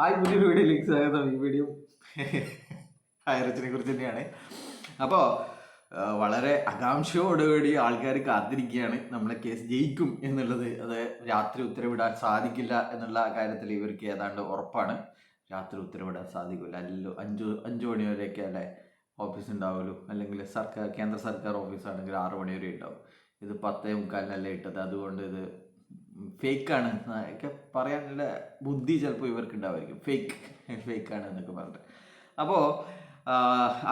Hi പുതിയൊരു വീഡിയോയിലേക്ക് സ്വാഗതം. ഈ വീഡിയോ ഹൈറച്ചിനെ കുറിച്ച് തന്നെയാണ്. അപ്പോൾ വളരെ ആകാംക്ഷയോടുകൂടി ആൾക്കാർ കാത്തിരിക്കുകയാണ്. നമ്മളെ കേസ് ജയിക്കും എന്നുള്ളത്. അത് രാത്രി ഉത്തരവിടാൻ സാധിക്കില്ല എന്നുള്ള കാര്യത്തിൽ ഇവർക്ക് ഏതാണ്ട് ഉറപ്പാണ്. രാത്രി ഉത്തരവിടാൻ സാധിക്കില്ല അല്ലല്ലോ അഞ്ചു അഞ്ചു മണി വരെയൊക്കെ അല്ലേ ഓഫീസ് ഉണ്ടാവുമല്ലോ അല്ലെങ്കിൽ സർക്കാർ കേന്ദ്ര സർക്കാർ ഓഫീസാണെങ്കിൽ ആറ് മണി വരെ ഉണ്ടാവും. ഇത് പത്തേ മുക്കാലിനല്ലേ ഇട്ടത്. അതുകൊണ്ട് ഇത് ഫേക്കാണ്. ഒക്കെ പറയാനുള്ള ബുദ്ധി ചിലപ്പോൾ ഇവർക്ക് ഉണ്ടാവുമായിരിക്കും ഫേക്ക്. ഫേക്കാണ് എന്നൊക്കെ പറഞ്ഞിട്ട്. അപ്പോൾ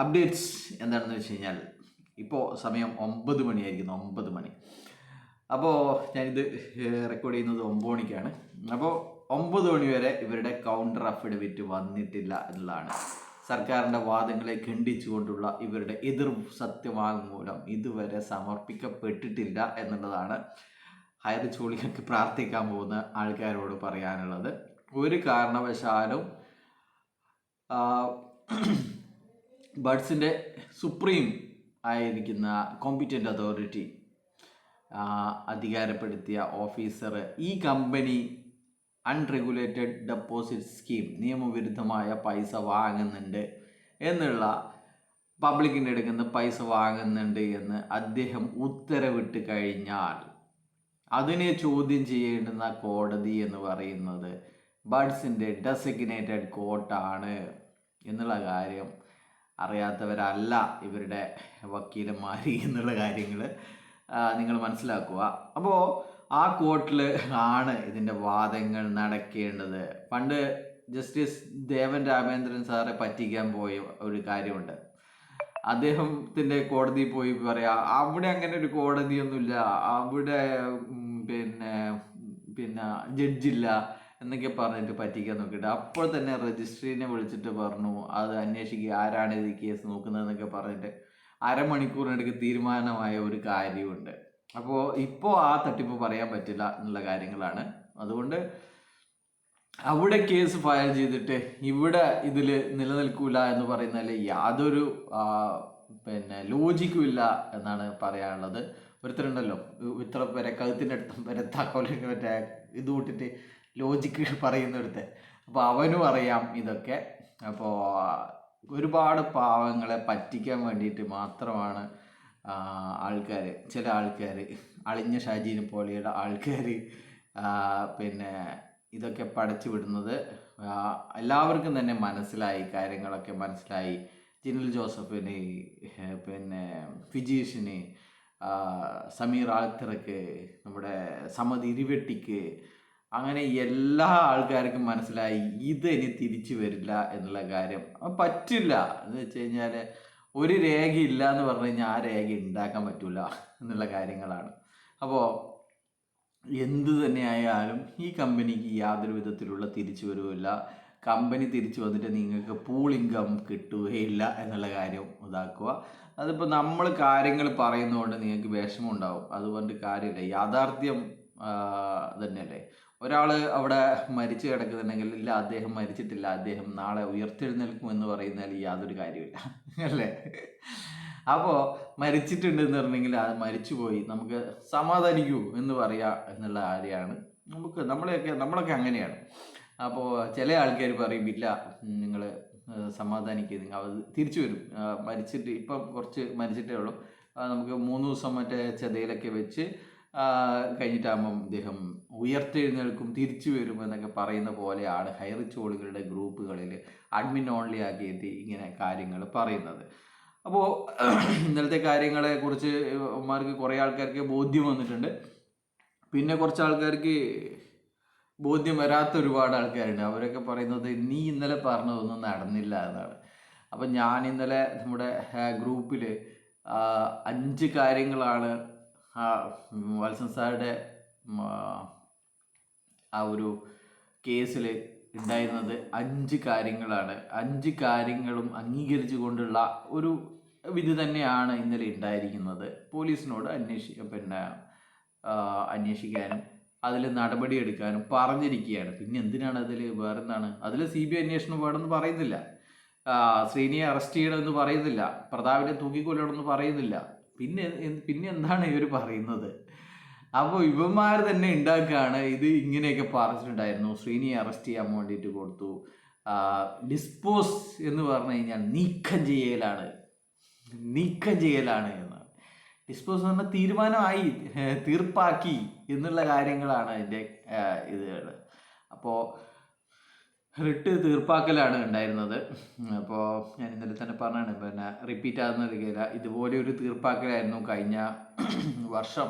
അപ്ഡേറ്റ്സ് എന്താണെന്ന് വെച്ച് കഴിഞ്ഞാൽ ഇപ്പോൾ സമയം ഒമ്പത് മണിയായിരിക്കുന്നു. ഒമ്പത് മണി. അപ്പോൾ ഞാനിത് റെക്കോർഡ് ചെയ്യുന്നത് ഒമ്പത് മണിക്കാണ്. അപ്പോൾ ഒമ്പത് മണി വരെ ഇവരുടെ കൗണ്ടർ അഫിഡവിറ്റ് വന്നിട്ടില്ല എന്നുള്ളതാണ്. സർക്കാരിന്റെ വാദങ്ങളെ ഖണ്ഡിച്ചുകൊണ്ടുള്ള ഇവരുടെ എതിർ സത്യവാങ്മൂലം ഇതുവരെ സമർപ്പിക്കപ്പെട്ടിട്ടില്ല എന്നുള്ളതാണ് ഹയർ ജോലികൾക്ക് പ്രാർത്ഥിക്കാൻ പോകുന്ന ആൾക്കാരോട് പറയാനുള്ളത്. ഒരു കാരണവശാലും ബഡ്സിന്റെ സുപ്രീം ആയിരിക്കുന്ന കോമ്പിറ്റന്റ് അതോറിറ്റി അധികാരപ്പെടുത്തിയ ഓഫീസർ ഈ കമ്പനി അൺറെഗുലേറ്റഡ് ഡെപ്പോസിറ്റ് സ്കീം നിയമവിരുദ്ധമായ പൈസ വാങ്ങുന്നുണ്ട് എന്നുള്ള പബ്ലിക്കിന്റെ എടുക്കുന്ന പൈസ വാങ്ങുന്നുണ്ട് എന്ന് അദ്ദേഹം ഉത്തരവിട്ട് കഴിഞ്ഞാൽ അതിനെ ചോദ്യം ചെയ്യേണ്ടുന്ന കോടതി എന്ന് പറയുന്നത് ബഡ്സിന്റെ ഡെസിഗ്നേറ്റഡ് കോർട്ടാണ് എന്നുള്ള കാര്യം അറിയാത്തവരല്ല ഇവരുടെ വക്കീലന്മാർ എന്നുള്ള കാര്യങ്ങൾ നിങ്ങൾ മനസ്സിലാക്കുക. അപ്പോൾ ആ കോർട്ടിൽ ആണ് ഇതിന്റെ വാദങ്ങൾ നടക്കേണ്ടത്. പണ്ട് ജസ്റ്റിസ് ദേവൻ രാമേന്ദ്രൻ സാറെ പറ്റിക്കാൻ പോയ ഒരു കാര്യമുണ്ട്. അദ്ദേഹത്തിന്റെ കോടതി പോയി പറയാ അവിടെ അങ്ങനെ ഒരു കോടതിയൊന്നുമില്ല അവിടെ പിന്നെ പിന്നെ ജഡ്ജില്ല എന്നൊക്കെ പറഞ്ഞിട്ട് പറ്റിക്കാൻ നോക്കിയിട്ട് അപ്പോൾ തന്നെ രജിസ്ട്രീനെ വിളിച്ചിട്ട് പറഞ്ഞു അത് അന്വേഷിക്കുക ആരാണ് ഇത് കേസ് നോക്കുന്നതെന്നൊക്കെ പറഞ്ഞിട്ട് അരമണിക്കൂറിനിടയ്ക്ക് തീരുമാനമായ ഒരു കാര്യമുണ്ട്. അപ്പോൾ ഇപ്പോൾ ആ തട്ടിപ്പ് പറയാൻ പറ്റില്ല എന്നുള്ള കാര്യങ്ങളാണ്. അതുകൊണ്ട് അവിടെ കേസ് ഫയൽ ചെയ്തിട്ട് ഇവിടെ ഇതിൽ നിലനിൽക്കൂല എന്ന് പറയുന്നതിൽ യാതൊരു പിന്നെ ലോജിക്കും ഇല്ല എന്നാണ് പറയാനുള്ളത്. ഒരുത്തരുണ്ടല്ലോ ഇത്ര വരെ കഴുത്തിന്റെ അടുത്തും വരെ താക്കോലിന്റെ മറ്റേ ഇത് കൂട്ടിട്ട് ലോജിക്ക് പറയുന്നിടത്ത് അപ്പോൾ അവനും അറിയാം ഇതൊക്കെ. അപ്പോൾ ഒരുപാട് പാവങ്ങളെ പറ്റിക്കാൻ വേണ്ടിയിട്ട് മാത്രമാണ് ആൾക്കാർ ചില ആൾക്കാർ അളിഞ്ഞ ഷാജീനെ പോലെയുള്ള ആൾക്കാർ പിന്നെ ഇതൊക്കെ പഠിച്ചു വിടുന്നത് എല്ലാവർക്കും തന്നെ മനസ്സിലായി കാര്യങ്ങളൊക്കെ മനസ്സിലായി. ജിനൽ ജോസഫിന് പിന്നെ ഫിജീഷിന് സമീർ ആൽത്തറക്ക് നമ്മുടെ സമത് ഇരുവെട്ടിക്ക് അങ്ങനെ എല്ലാ ആൾക്കാർക്കും മനസ്സിലായി ഇത് ഇനി തിരിച്ചു വരില്ല എന്നുള്ള കാര്യം. പറ്റില്ല. എന്ന് വെച്ച് കഴിഞ്ഞാൽ ഒരു രേഖയില്ല എന്ന് പറഞ്ഞു കഴിഞ്ഞാൽ ആ രേഖ ഉണ്ടാക്കാൻ പറ്റില്ല എന്നുള്ള കാര്യങ്ങളാണ്. അപ്പോൾ എന്ത് തന്നെയായാലും ഈ കമ്പനിക്ക് യാതൊരു വിധത്തിലുള്ള തിരിച്ചു വരവുമില്ല കമ്പനി തിരിച്ചു വന്നിട്ട് നിങ്ങൾക്ക് പൂൾ ഇൻകം കിട്ടുകയില്ല എന്നുള്ള കാര്യം ഇതാക്കുക. അതിപ്പോൾ നമ്മൾ കാര്യങ്ങൾ പറയുന്നതുകൊണ്ട് നിങ്ങൾക്ക് വിഷമം ഉണ്ടാവും. അതുകൊണ്ട് കാര്യമില്ല. യാഥാർത്ഥ്യം തന്നെയല്ലേ? ഒരാൾ അവിടെ മരിച്ചു കിടക്കുന്നുണ്ടെങ്കിൽ ഇല്ല അദ്ദേഹം മരിച്ചിട്ടില്ല അദ്ദേഹം നാളെ ഉയർത്തെഴുന്നേൽക്കും എന്ന് പറയുന്നതിൽ യാതൊരു കാര്യമില്ല. അല്ലേ? അപ്പോൾ മരിച്ചിട്ടുണ്ട് എന്ന് പറഞ്ഞെങ്കിൽ അത് മരിച്ചുപോയി. നമുക്ക് സമാധാനിക്കൂ എന്ന് പറയുക എന്നുള്ള കാര്യമാണ്. നമുക്ക് നമ്മളെയൊക്കെ നമ്മളൊക്കെ അങ്ങനെയാണ്. അപ്പോൾ ചില ആൾക്കാർ പറയും ഇല്ല നിങ്ങൾ സമാധാനിക്കുക നിങ്ങൾ അത് തിരിച്ചു വരും. മരിച്ചിട്ട് ഇപ്പം കുറച്ച് മരിച്ചിട്ടേ ഉള്ളൂ. നമുക്ക് മൂന്ന് ദിവസം മറ്റേ ചതയിലൊക്കെ വെച്ച് കഴിഞ്ഞിട്ടാകുമ്പം ഇദ്ദേഹം ഉയർത്തെഴുന്നേൽക്കും തിരിച്ചു വരും എന്നൊക്കെ പറയുന്ന പോലെയാണ് ഹൈറിച്ചോളുകളുടെ ഗ്രൂപ്പുകളിൽ അഡ്മിൻ ഓൺലി ആക്കിയിട്ട് ഇങ്ങനെ കാര്യങ്ങൾ പറയുന്നത്. അപ്പോൾ ഇന്നലത്തെ കാര്യങ്ങളെ കുറിച്ച് ഉമ്മാർക്ക് കുറേ ആൾക്കാർക്ക് ബോധ്യം വന്നിട്ടുണ്ട്. പിന്നെ കുറച്ച് ആൾക്കാർക്ക് ബോധ്യം വരാത്ത ഒരുപാട് ആൾക്കാരുണ്ട്. അവരൊക്കെ പറയുന്നത് നീ ഇന്നലെ പറഞ്ഞതൊന്നും നടന്നില്ല എന്നാണ്. അപ്പം ഞാൻ ഇന്നലെ നമ്മുടെ ഗ്രൂപ്പിൽ അഞ്ച് കാര്യങ്ങളാണ് വത്സൻ സാറുടെ ആ ഒരു കേസിൽ ഉണ്ടായിരുന്നത് അഞ്ച് കാര്യങ്ങളാണ്. അഞ്ച് കാര്യങ്ങളും അംഗീകരിച്ചു കൊണ്ടുള്ള ഒരു വിധി തന്നെയാണ് ഇന്നലെ ഉണ്ടായിരിക്കുന്നത്. പോലീസിനോട് അന്വേഷി പിന്നെ അന്വേഷിക്കാനും അതിൽ നടപടിയെടുക്കാനും പറഞ്ഞിരിക്കുകയാണ്. പിന്നെ എന്തിനാണ് അതിൽ വേറെന്താണ്? അതിൽ സി ബി ഐ അന്വേഷണം വേണമെന്ന് പറയുന്നില്ല. ശ്രീനിയെ അറസ്റ്റ് ചെയ്യണമെന്ന് പറയുന്നില്ല. പ്രതാപിനെ തൂക്കിക്കൊല്ലണമെന്ന് പറയുന്നില്ല. പിന്നെ പിന്നെ എന്താണ് ഇവർ പറയുന്നത്? അപ്പോൾ ഇവന്മാർ തന്നെ ഉണ്ടാക്കുകയാണ് ഇത് ഇങ്ങനെയൊക്കെ പറഞ്ഞിട്ടുണ്ടായിരുന്നു. ശ്രീനിയെ അറസ്റ്റ് ചെയ്യാൻ വേണ്ടിയിട്ട് കൊടുത്തു. ഡിസ്പോസ് എന്ന് പറഞ്ഞു കഴിഞ്ഞാൽ നീക്കം ചെയ്യലാണ്. നീക്കം ചെയ്യലാണ് എന്ന്. ഡിസ്പോസ് എന്ന് പറഞ്ഞാൽ തീരുമാനമായി തീർപ്പാക്കി എന്നുള്ള കാര്യങ്ങളാണ് അതിന്റെ ഇതുകൾ അപ്പോൾ റിട്ട് തീർപ്പാക്കലാണ് ഉണ്ടായിരുന്നത്. അപ്പോൾ ഞാൻ ഇന്നലെ തന്നെ പറഞ്ഞാണ് പിന്നെ റിപ്പീറ്റ് ആകുന്ന ഇതുപോലെ ഒരു തീർപ്പാക്കലായിരുന്നു കഴിഞ്ഞ വർഷം.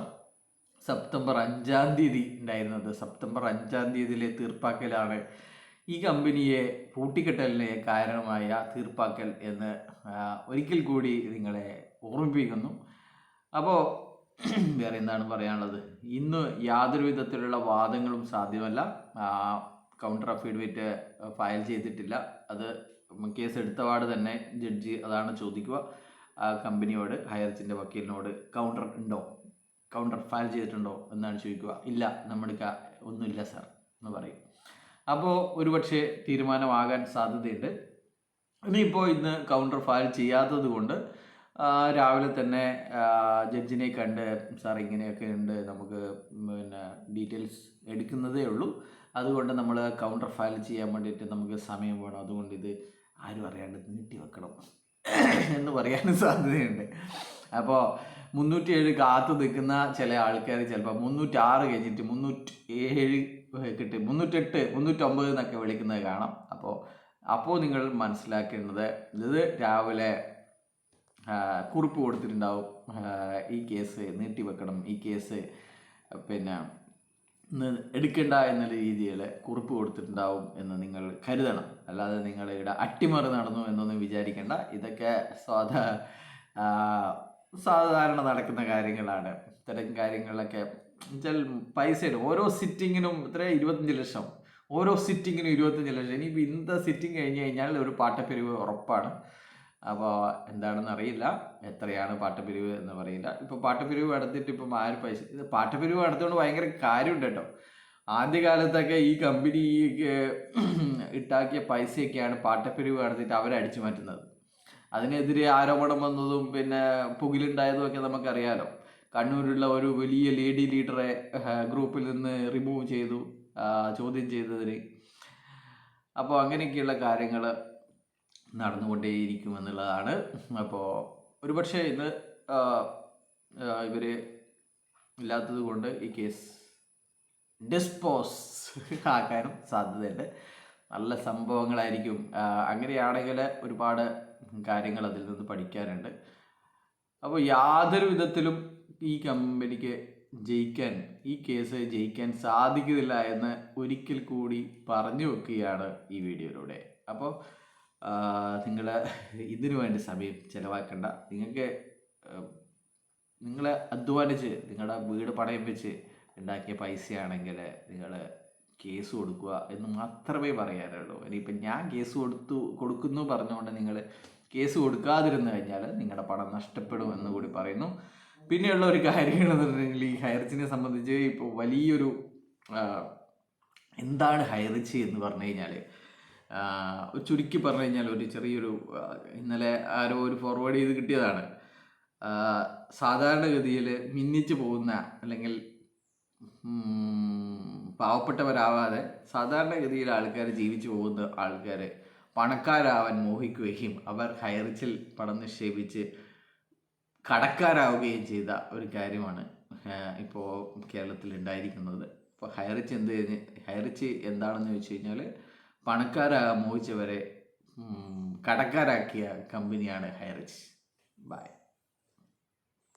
സെപ്റ്റംബർ അഞ്ചാം തീയതി ഉണ്ടായിരുന്നത്. സെപ്റ്റംബർ അഞ്ചാം തീയതിയിലെ തീർപ്പാക്കലാണ് ഈ കമ്പനിയെ പൂട്ടിക്കെട്ടലിന് കാരണമായ തീർപ്പാക്കൽ എന്ന് ഒരിക്കൽ കൂടി നിങ്ങളെ ഓർമ്മിപ്പിക്കുന്നു. അപ്പോൾ വേറെ എന്താണ് പറയാനുള്ളത്? ഇന്ന് യാതൊരു വിധത്തിലുള്ള വാദങ്ങളും സാധ്യമല്ല. കൗണ്ടർ അഫിഡവിറ്റ് ഫയൽ ചെയ്തിട്ടില്ല. അത് കേസ് എടുത്തപാട് തന്നെ ജഡ്ജി അതാണ് ചോദിക്കുക. കമ്പനിയോട് ഹയർച്ചിന്റെ വക്കീലിനോട് കൗണ്ടർ ഉണ്ടോ? കൗണ്ടർ ഫയൽ ചെയ്തിട്ടുണ്ടോ എന്നാണ് ചോദിക്കുക. ഇല്ല നമ്മുടെ ഒന്നുമില്ല സർ എന്ന് പറയും. അപ്പോൾ ഒരുപക്ഷെ തീരുമാനമാകാൻ സാധ്യതയുണ്ട്. ഇനിയിപ്പോൾ ഇന്ന് കൗണ്ടർ ഫയൽ ചെയ്യാത്തത് കൊണ്ട് രാവിലെ തന്നെ ജഡ്ജിനെ കണ്ട് സാർ ഇങ്ങനെയൊക്കെ ഉണ്ട് നമുക്ക് പിന്നെ ഡീറ്റെയിൽസ് എടുക്കുന്നതേ ഉള്ളൂ. അതുകൊണ്ട് നമ്മൾ കൗണ്ടർ ഫയൽ ചെയ്യാൻ വേണ്ടിയിട്ട് നമുക്ക് സമയം വേണം. അതുകൊണ്ട് ഇത് ആരും അറിയാണ്ട് നീട്ടി വെക്കണം എന്ന് പറയാനും സാധ്യതയുണ്ട്. അപ്പോൾ മുന്നൂറ്റി ഏഴ് കാത്തു നിൽക്കുന്ന ചില ആൾക്കാർ ചിലപ്പോൾ മുന്നൂറ്റി ആറ് കഴിഞ്ഞിട്ട് മുന്നൂറ്റി ഏഴ് കിട്ടി മുന്നൂറ്റെട്ട് മുന്നൂറ്റൊമ്പത് എന്നൊക്കെ വിളിക്കുന്നത് കാണാം. അപ്പോൾ അപ്പോൾ നിങ്ങൾ മനസ്സിലാക്കേണ്ടത് ഇത് രാവിലെ കുറിപ്പ് കൊടുത്തിട്ടുണ്ടാവും ഈ കേസ് നീട്ടിവെക്കണം ഈ കേസ് പിന്നെ എടുക്കേണ്ട എന്നുള്ള രീതിയിൽ കുറിപ്പ് കൊടുത്തിട്ടുണ്ടാവും എന്ന് നിങ്ങൾ കരുതണം. അല്ലാതെ നിങ്ങൾ ഇവിടെ അട്ടിമറി നടന്നു എന്നൊന്നും വിചാരിക്കേണ്ട. ഇതൊക്കെ ആ, സാധാരണ നടക്കുന്ന കാര്യങ്ങളാണ്. ഇത്തരം കാര്യങ്ങളിലൊക്കെ കാര്യങ്ങളൊക്കെ. പൈസ ഇടും ഓരോ സിറ്റിങ്ങിനും ഇത്ര ഇരുപത്തഞ്ച് ലക്ഷം. ഓരോ സിറ്റിങ്ങിനും ഇരുപത്തഞ്ച് ലക്ഷം. ഇനിയിപ്പോൾ ഇന്നത്തെ സിറ്റിംഗ് കഴിഞ്ഞ് കഴിഞ്ഞാൽ ഒരു പാട്ടപ്പിരിവ് ഉറപ്പാണ്. അപ്പോൾ എന്താണെന്ന് അറിയില്ല. എത്രയാണ് പാട്ടപ്പിരിവ് എന്ന് പറയില്ല ഇപ്പോൾ പാട്ടപ്പിരിവ് നടത്തിയിട്ട് ഇപ്പം ആര് പൈസ ഇത് പാട്ടപ്പിരിവ് നടത്തുകൊണ്ട് ഭയങ്കര കാര്യമുണ്ട് കേട്ടോ ആദ്യകാലത്തൊക്കെ ഈ കമ്പനി ഇട്ടാക്കിയ പൈസയൊക്കെയാണ് പാട്ടപ്പിരിവ് നടത്തിയിട്ട് അവരടിച്ചു മാറ്റുന്നത്. അതിനെതിരെ ആരോപണം വന്നതും പിന്നെ പുകിലുണ്ടായതും ഒക്കെ നമുക്കറിയാലോ. കണ്ണൂരുള്ള ഒരു വലിയ ലേഡി ലീഡറെ ഗ്രൂപ്പിൽ നിന്ന് റിമൂവ് ചെയ്തു ചോദ്യം ചെയ്തതിന്. അപ്പോൾ അങ്ങനെയൊക്കെയുള്ള കാര്യങ്ങൾ നടന്നുകൊണ്ടേയിരിക്കുമെന്നുള്ളതാണ്. അപ്പോൾ ഒരുപക്ഷെ ഇന്ന് ഇവർ ഇല്ലാത്തത് കൊണ്ട് ഈ കേസ് ഡിസ്പോസ് ആക്കാനും സാധ്യതയുണ്ട്. നല്ല സംഭവങ്ങളായിരിക്കും. അങ്ങനെയാണെങ്കിൽ ഒരുപാട് കാര്യങ്ങൾ അതിൽ നിന്ന് പഠിക്കാനുണ്ട് അപ്പോൾ യാതൊരു വിധത്തിലും ഈ കമ്പനിക്ക് ജയിക്കാൻ ഈ കേസ് ജയിക്കാൻ സാധിക്കുന്നില്ല എന്ന് ഒരിക്കൽ കൂടി പറഞ്ഞു വെക്കുകയാണ് ഈ വീഡിയോയിലൂടെ. അപ്പോൾ നിങ്ങൾ ഇതിനു വേണ്ടി സമയം ചിലവാക്കണ്ട. നിങ്ങൾക്ക് നിങ്ങൾ അധ്വാനിച്ച് നിങ്ങളുടെ വീട് പണയം വെച്ച് ഉണ്ടാക്കിയ പൈസയാണെങ്കിൽ നിങ്ങൾ കേസ് കൊടുക്കുക എന്ന് മാത്രമേ പറയാനുള്ളൂ. ഇനിയിപ്പം ഞാൻ കേസ് കൊടുത്തു കൊടുക്കുന്നു പറഞ്ഞുകൊണ്ട് നിങ്ങൾ കേസ് കൊടുക്കാതിരുന്നു കഴിഞ്ഞാൽ നിങ്ങളുടെ പണം നഷ്ടപ്പെടും എന്ന് കൂടി പറയുന്നു. പിന്നെയുള്ള ഒരു കാര്യങ്ങൾ എന്ന് പറഞ്ഞിട്ടുണ്ടെങ്കിൽ ഈ ഹൈറിച്ചിനെ സംബന്ധിച്ച് ഇപ്പോൾ വലിയൊരു എന്താണ് ഹൈറിച്ച് എന്ന് പറഞ്ഞു കഴിഞ്ഞാൽ ചുരുക്കി പറഞ്ഞു കഴിഞ്ഞാൽ ഒരു ചെറിയൊരു ഇന്നലെ ആരോ ഒരു ഫോർവേഡ് ചെയ്ത് കിട്ടിയതാണ്. സാധാരണഗതിയിൽ മിന്നിച്ച് പോകുന്ന അല്ലെങ്കിൽ പാവപ്പെട്ടവരാവാതെ സാധാരണഗതിയിൽ ആൾക്കാർ ജീവിച്ചു പോകുന്ന ആൾക്കാർ പണക്കാരാവാൻ മോഹിക്കുകയും അവർ ഹൈറിച്ചിൽ പണം നിക്ഷേപിച്ച് കടക്കാരാവുകയും ചെയ്ത ഒരു കാര്യമാണ് ഇപ്പോൾ കേരളത്തിൽ ഉണ്ടായിരിക്കുന്നത്. ഇപ്പോൾ ഹൈറിച്ച് എന്ത് ഹൈറിച്ച് എന്താണെന്ന് ചോദിച്ചു കഴിഞ്ഞാൽ പണക്കാരാ മോഹിച്ചവരെ കടക്കാരാക്കിയ കമ്പനിയാണ് ഹൈറിച്ച്.